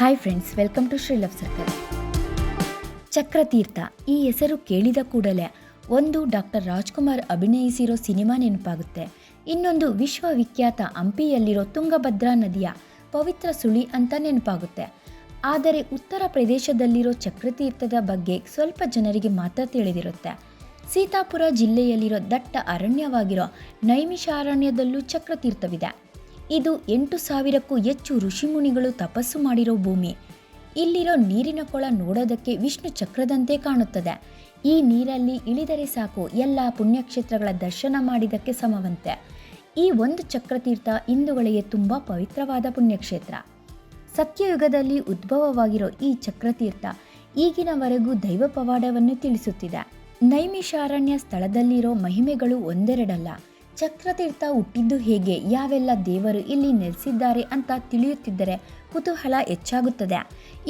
Hi friends welcome to Shri love circle Chakratirtha, ಈ ಹೆಸರು ಕೇಳಿದ ಕೂಡಲೇ ಒಂದು ಡಾಕ್ಟರ್ ರಾಜ್ಕುಮಾರ್ ಅಭಿನಯಿಸಿರೋ ಸಿನಿಮಾ ನೆನಪಾಗುತ್ತೆ. ಇನ್ನೊಂದು ವಿಶ್ವವಿಖ್ಯಾತ ಹಂಪಿಯಲ್ಲಿರೋ ತುಂಗಭದ್ರಾ ನದಿಯ ಪವಿತ್ರ ಸುಳಿ ಅಂತ ನೆನಪಾಗುತ್ತೆ. ಆದರೆ ಉತ್ತರ ಪ್ರದೇಶದಲ್ಲಿರೋ ಚಕ್ರತೀರ್ಥದ ಬಗ್ಗೆ ಸ್ವಲ್ಪ ಜನರಿಗೆ ಮಾತ್ರ ತಿಳಿದಿರುತ್ತೆ. ಸೀತಾಪುರ ಜಿಲ್ಲೆಯಲ್ಲಿರೋ ದಟ್ಟ ಅರಣ್ಯವಾಗಿರೋ ನೈಮಿಷಾರಣ್ಯದಲ್ಲೂ ಚಕ್ರತೀರ್ಥವಿದೆ. ಇದು ಎಂಟು ಸಾವಿರಕ್ಕೂ ಹೆಚ್ಚು ಋಷಿಮುನಿಗಳು ತಪಸ್ಸು ಮಾಡಿರೋ ಭೂಮಿ. ಇಲ್ಲಿರೋ ನೀರಿನ ಕೊಳ ನೋಡೋದಕ್ಕೆ ವಿಷ್ಣು ಚಕ್ರದಂತೆ ಕಾಣುತ್ತದೆ. ಈ ನೀರಲ್ಲಿ ಇಳಿದರೆ ಸಾಕು ಎಲ್ಲ ಪುಣ್ಯಕ್ಷೇತ್ರಗಳ ದರ್ಶನ ಮಾಡಿದಕ್ಕೆ ಸಮವಂತೆ. ಈ ಒಂದು ಚಕ್ರತೀರ್ಥ ಹಿಂದುಗಳಿಗೆ ತುಂಬ ಪವಿತ್ರವಾದ ಪುಣ್ಯಕ್ಷೇತ್ರ. ಸತ್ಯಯುಗದಲ್ಲಿ ಉದ್ಭವವಾಗಿರೋ ಈ ಚಕ್ರತೀರ್ಥ ಈಗಿನವರೆಗೂ ದೈವ ಪವಾಡವನ್ನು ತಿಳಿಸುತ್ತಿದೆ. ನೈಮಿಷಾರಣ್ಯ ಸ್ಥಳದಲ್ಲಿರೋ ಮಹಿಮೆಗಳು ಒಂದೆರಡಲ್ಲ. ಚಕ್ರತೀರ್ಥ ಹುಟ್ಟಿದ್ದು ಹೇಗೆ? ಯಾವೆಲ್ಲ ದೇವರು ಇಲ್ಲಿ ನೆಲೆಸಿದ್ದಾರೆ ಅಂತ ತಿಳಿಯುತ್ತಿದ್ದರೆ ಕುತೂಹಲ ಹೆಚ್ಚಾಗುತ್ತದೆ.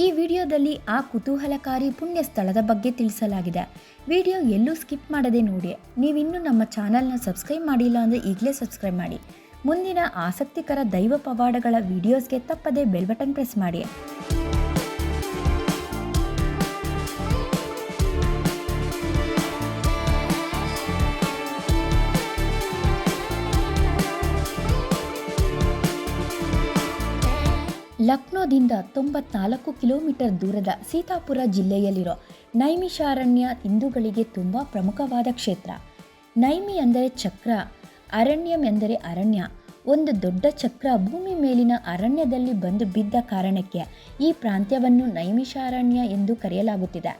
ಈ ವಿಡಿಯೋದಲ್ಲಿ ಆ ಕುತೂಹಲಕಾರಿ ಪುಣ್ಯ ಸ್ಥಳದ ಬಗ್ಗೆ ತಿಳಿಸಲಾಗಿದೆ. ವಿಡಿಯೋ ಎಲ್ಲೂ ಸ್ಕಿಪ್ ಮಾಡದೆ ನೋಡಿ. ನೀವಿನ್ನೂ ನಮ್ಮ ಚಾನಲ್ನ ಸಬ್ಸ್ಕ್ರೈಬ್ ಮಾಡಿಲ್ಲ ಅಂದರೆ ಈಗಲೇ ಸಬ್ಸ್ಕ್ರೈಬ್ ಮಾಡಿ. ಮುಂದಿನ ಆಸಕ್ತಿಕರ ದೈವ ಪವಾಡಗಳ ವಿಡಿಯೋಸ್ಗೆ ತಪ್ಪದೆ ಬೆಲ್ ಬಟನ್ ಪ್ರೆಸ್ ಮಾಡಿ. ಲಕ್ನೋದಿಂದ ತೊಂಬತ್ನಾಲ್ಕು ಕಿಲೋಮೀಟರ್ ದೂರದ ಸೀತಾಪುರ ಜಿಲ್ಲೆಯಲ್ಲಿರೋ ನೈಮಿಷಾರಣ್ಯ ಹಿಂದೂಗಳಿಗೆ ತುಂಬ ಪ್ರಮುಖವಾದ ಕ್ಷೇತ್ರ. ನೈಮಿ ಅಂದರೆ ಚಕ್ರ, ಅರಣ್ಯಂ ಎಂದರೆ ಅರಣ್ಯ. ಒಂದು ದೊಡ್ಡ ಚಕ್ರ ಭೂಮಿ ಮೇಲಿನ ಅರಣ್ಯದಲ್ಲಿ ಬಂದು ಬಿದ್ದ ಕಾರಣಕ್ಕೆ ಈ ಪ್ರಾಂತ್ಯವನ್ನು ನೈಮಿಷಾರಣ್ಯ ಎಂದು ಕರೆಯಲಾಗುತ್ತಿದೆ.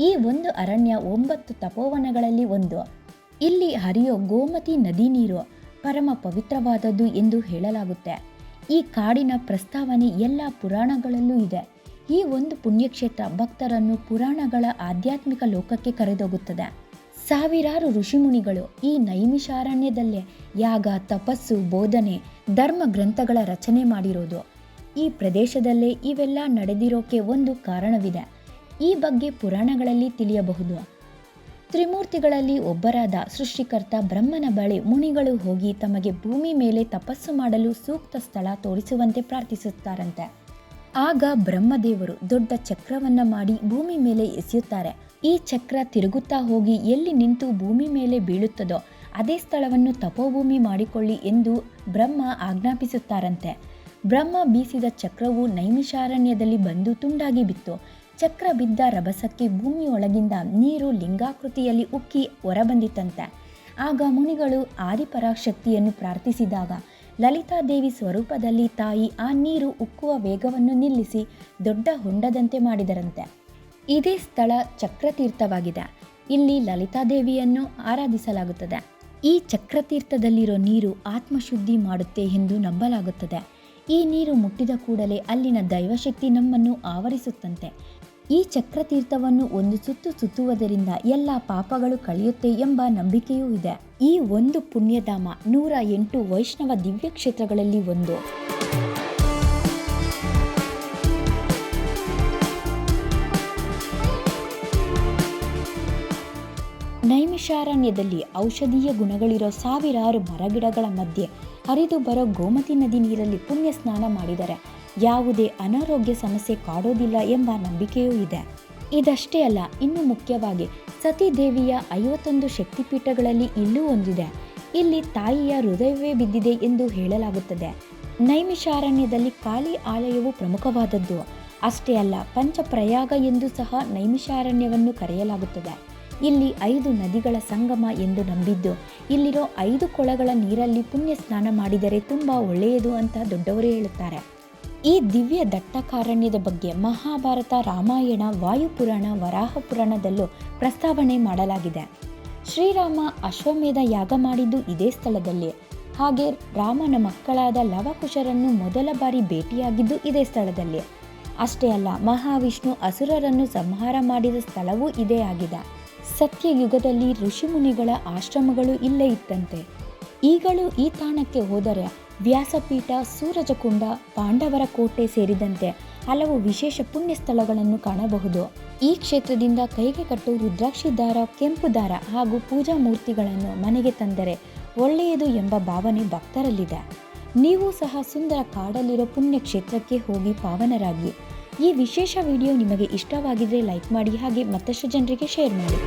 ಈ ಒಂದು ಅರಣ್ಯ ಒಂಬತ್ತು ತಪೋವನಗಳಲ್ಲಿ ಒಂದು. ಇಲ್ಲಿ ಹರಿಯೋ ಗೋಮತಿ ನದಿ ನೀರು ಪರಮ ಪವಿತ್ರವಾದದ್ದು ಎಂದು ಹೇಳಲಾಗುತ್ತೆ. ಈ ಕಾಡಿನ ಪ್ರಸ್ತಾವನೆ ಎಲ್ಲ ಪುರಾಣಗಳಲ್ಲೂ ಇದೆ. ಈ ಒಂದು ಪುಣ್ಯಕ್ಷೇತ್ರ ಭಕ್ತರನ್ನು ಪುರಾಣಗಳ ಆಧ್ಯಾತ್ಮಿಕ ಲೋಕಕ್ಕೆ ಕರೆದೊಗುತ್ತದೆ ಸಾವಿರಾರು ಋಷಿಮುನಿಗಳು ಈ ನೈಮಿಷಾರಣ್ಯದಲ್ಲೇ ಯಾಗ, ತಪಸ್ಸು, ಬೋಧನೆ ಧರ್ಮ ಗ್ರಂಥಗಳ ರಚನೆ ಮಾಡಿರೋದು. ಈ ಪ್ರದೇಶದಲ್ಲೇ ಇವೆಲ್ಲ ನಡೆದಿರೋಕೆ ಒಂದು ಕಾರಣವಿದೆ. ಈ ಬಗ್ಗೆ ಪುರಾಣಗಳಲ್ಲಿ ತಿಳಿಯಬಹುದು. ತ್ರಿಮೂರ್ತಿಗಳಲ್ಲಿ ಒಬ್ಬರಾದ ಸೃಷ್ಟಿಕರ್ತ ಬ್ರಹ್ಮನ ಬಳಿ ಮುನಿಗಳು ಹೋಗಿ ತಮಗೆ ಭೂಮಿ ಮೇಲೆ ತಪಸ್ಸು ಮಾಡಲು ಸೂಕ್ತ ಸ್ಥಳ ತೋರಿಸುವಂತೆ ಪ್ರಾರ್ಥಿಸುತ್ತಾರಂತೆ. ಆಗ ಬ್ರಹ್ಮದೇವರು ದೊಡ್ಡ ಚಕ್ರವನ್ನ ಮಾಡಿ ಭೂಮಿ ಮೇಲೆ ಎಸೆಯುತ್ತಾರೆ. ಈ ಚಕ್ರ ತಿರುಗುತ್ತಾ ಹೋಗಿ ಎಲ್ಲಿ ನಿಂತು ಭೂಮಿ ಮೇಲೆ ಬೀಳುತ್ತದೋ ಅದೇ ಸ್ಥಳವನ್ನು ತಪೋಭೂಮಿ ಮಾಡಿಕೊಳ್ಳಿ ಎಂದು ಬ್ರಹ್ಮ ಆಜ್ಞಾಪಿಸುತ್ತಾರಂತೆ. ಬ್ರಹ್ಮ ಬೀಸಿದ ಚಕ್ರವು ನೈಮಿಷಾರಣ್ಯದಲ್ಲಿ ಬಂದು ತುಂಡಾಗಿ ಬಿತ್ತು. ಚಕ್ರ ಬಿದ್ದ ರಭಸಕ್ಕೆ ಭೂಮಿಯೊಳಗಿಂದ ನೀರು ಲಿಂಗಾಕೃತಿಯಲ್ಲಿ ಉಕ್ಕಿ ಹೊರಬಂದಿತಂತೆ ಆಗ ಮುನಿಗಳು ಆದಿಪರಾಶಕ್ತಿಯನ್ನು ಪ್ರಾರ್ಥಿಸಿದಾಗ ಲಲಿತಾದೇವಿ ಸ್ವರೂಪದಲ್ಲಿ ತಾಯಿ ಆ ನೀರು ಉಕ್ಕುವ ವೇಗವನ್ನು ನಿಲ್ಲಿಸಿ ದೊಡ್ಡ ಹೊಂಡದಂತೆ ಮಾಡಿದರಂತೆ. ಇದೇ ಸ್ಥಳ ಚಕ್ರತೀರ್ಥವಾಗಿದೆ. ಇಲ್ಲಿ ಲಲಿತಾದೇವಿಯನ್ನು ಆರಾಧಿಸಲಾಗುತ್ತದೆ. ಈ ಚಕ್ರತೀರ್ಥದಲ್ಲಿರೋ ನೀರು ಆತ್ಮಶುದ್ಧಿ ಮಾಡುತ್ತೆ ಎಂದು ನಂಬಲಾಗುತ್ತದೆ. ಈ ನೀರು ಮುಟ್ಟಿದ ಕೂಡಲೇ ಅಲ್ಲಿನ ದೈವಶಕ್ತಿ ನಮ್ಮನ್ನು ಆವರಿಸುತ್ತಂತೆ. ಈ ಚಕ್ರತೀರ್ಥವನ್ನು ಒಂದು ಸುತ್ತು ಸುತ್ತುವುದರಿಂದ ಎಲ್ಲ ಪಾಪಗಳು ಕಳೆಯುತ್ತೆ ಎಂಬ ನಂಬಿಕೆಯೂ ಇದೆ. ಈ ಒಂದು ಪುಣ್ಯಧಾಮ ನೂರ ಎಂಟು ವೈಷ್ಣವ ದಿವ್ಯ ಕ್ಷೇತ್ರಗಳಲ್ಲಿ ಒಂದು. ನೈಮಿಷಾರಣ್ಯದಲ್ಲಿ ಔಷಧೀಯ ಗುಣಗಳಿರೋ ಸಾವಿರಾರು ಮರಗಿಡಗಳ ಮಧ್ಯೆ ಹರಿದು ಬರೋ ಗೋಮತಿ ನದಿ ನೀರಲ್ಲಿ ಪುಣ್ಯ ಸ್ನಾನ ಮಾಡಿದರೆ ಯಾವುದೇ ಅನಾರೋಗ್ಯ ಸಮಸ್ಯೆ ಕಾಡೋದಿಲ್ಲ ಎಂಬ ನಂಬಿಕೆಯೂ ಇದೆ. ಇದಷ್ಟೇ ಅಲ್ಲ, ಇನ್ನು ಮುಖ್ಯವಾಗಿ ಸತೀದೇವಿಯ ಐವತ್ತೊಂದು ಶಕ್ತಿಪೀಠಗಳಲ್ಲಿ ಇಲ್ಲೂ ಒಂದಿದೆ. ಇಲ್ಲಿ ತಾಯಿಯ ಹೃದಯವೇ ಬಿದ್ದಿದೆ ಎಂದು ಹೇಳಲಾಗುತ್ತದೆ. ನೈಮಿಷಾರಣ್ಯದಲ್ಲಿ ಕಾಳಿ ಆಲಯವು ಪ್ರಮುಖವಾದದ್ದು. ಅಷ್ಟೇ ಅಲ್ಲ, ಪಂಚಪ್ರಯಾಗ ಎಂದು ಸಹ ನೈಮಿಷಾರಣ್ಯವನ್ನು ಕರೆಯಲಾಗುತ್ತದೆ. ಇಲ್ಲಿ ಐದು ನದಿಗಳ ಸಂಗಮ ಎಂದು ನಂಬಿದ್ದು, ಇಲ್ಲಿರೋ ಐದು ಕೊಳಗಳ ನೀರಲ್ಲಿ ಪುಣ್ಯ ಸ್ನಾನ ಮಾಡಿದರೆ ತುಂಬ ಒಳ್ಳೆಯದು ಅಂತ ದೊಡ್ಡವರು ಹೇಳುತ್ತಾರೆ. ಈ ದಿವ್ಯ ದಟ್ಟಕಾರಣ್ಯದ ಬಗ್ಗೆ ಮಹಾಭಾರತ, ರಾಮಾಯಣ, ವಾಯುಪುರಾಣ ವರಾಹ ಪುರಾಣದಲ್ಲೂ ಪ್ರಸ್ತಾವನೆ ಮಾಡಲಾಗಿದೆ. ಶ್ರೀರಾಮ ಅಶ್ವಮೇಧ ಯಾಗ ಮಾಡಿದ್ದು ಇದೇ ಸ್ಥಳದಲ್ಲಿ. ಹಾಗೆ ರಾಮನ ಮಕ್ಕಳಾದ ಲವಕುಶರನ್ನು ಮೊದಲ ಬಾರಿ ಭೇಟಿಯಾಗಿದ್ದು ಇದೇ ಸ್ಥಳದಲ್ಲಿ. ಅಷ್ಟೇ ಅಲ್ಲ, ಮಹಾವಿಷ್ಣು ಅಸುರರನ್ನು ಸಂಹಾರ ಮಾಡಿದ ಸ್ಥಳವೂ ಇದೇ ಆಗಿದೆ. ಸತ್ಯಯುಗದಲ್ಲಿ ಋಷಿಮುನಿಗಳ ಆಶ್ರಮಗಳು ಇಲ್ಲೇ ಇತ್ತಂತೆ. ಈಗಲೂ ಈ ತಾಣಕ್ಕೆ ಹೋದರೆ ವ್ಯಾಸಪೀಠ, ಸೂರಜಕುಂಡ, ಪಾಂಡವರ ಕೋಟೆ ಸೇರಿದಂತೆ ಹಲವು ವಿಶೇಷ ಪುಣ್ಯ ಸ್ಥಳಗಳನ್ನು ಕಾಣಬಹುದು. ಈ ಕ್ಷೇತ್ರದಿಂದ ಕೈಗೆ ಕಟ್ಟು ರುದ್ರಾಕ್ಷಿ ದಾರ, ಕೆಂಪು ದಾರ ಹಾಗೂ ಪೂಜಾ ಮೂರ್ತಿಗಳನ್ನು ಮನೆಗೆ ತಂದರೆ ಒಳ್ಳೆಯದು ಎಂಬ ಭಾವನೆ ಭಕ್ತರಲ್ಲಿದೆ. ನೀವು ಸಹ ಸುಂದರ ಕಾಡಲ್ಲಿರೋ ಪುಣ್ಯಕ್ಷೇತ್ರಕ್ಕೆ ಹೋಗಿ ಪಾವನರಾಗಿ ಈ ವಿಶೇಷ ವಿಡಿಯೋ ನಿಮಗೆ ಇಷ್ಟವಾಗಿದ್ರೆ ಲೈಕ್ ಮಾಡಿ ಹಾಗೆ ಮತ್ತಷ್ಟು ಜನರಿಗೆ ಶೇರ್ ಮಾಡಿ.